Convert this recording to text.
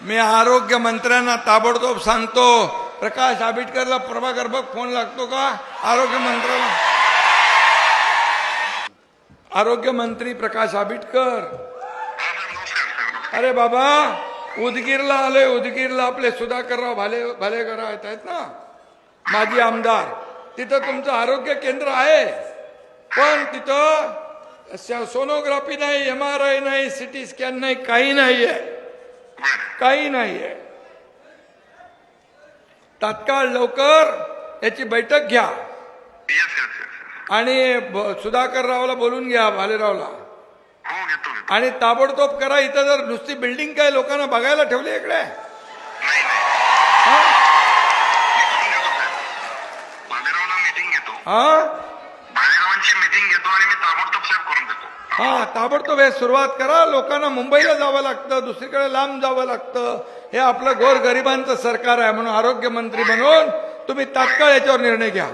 मी आरोग्य मंत्र्यांना ताबडतोब सांगतो प्रकाश आंबेडकरला प्रभाकर बघ फोन लागतो का? आरोग्य मंत्र्याला आरोग्य मंत्री प्रकाश आंबेडकर अरे बाबा उदगीरला आले उदगीरला आपले सुधाकरराव भाले भालेकर येत आहेत ना? माजी आमदार. तिथं तुमचं आरोग्य केंद्र आहे. पण तिथं स- सोनोग्राफी नाही एम आर आय नाही सिटी स्कॅन नाही काही नाही आहे काही नाही आहे तात्काळ लवकर याची बैठक घ्या. आणि सुधाकर रावला बोलून घ्या भालेरावला. हो आणि ताबडतोब करा इथं जर नुसती बिल्डिंग काय लोकांना बघायला ठेवली इकडे? हा? मीटिंग घेतो. आणि मी ताबडतोब करून देतो. हा ताबडतोब हे सुरुवात करा. लोकांना मुंबईला जावं लागतं दुसरीकडे लांब जावं लागतं. हे आपलं गोर गरिबांचं सरकार आहे म्हणून आरोग्य मंत्री म्हणून तुम्ही तात्काळ याच्यावर निर्णय घ्या.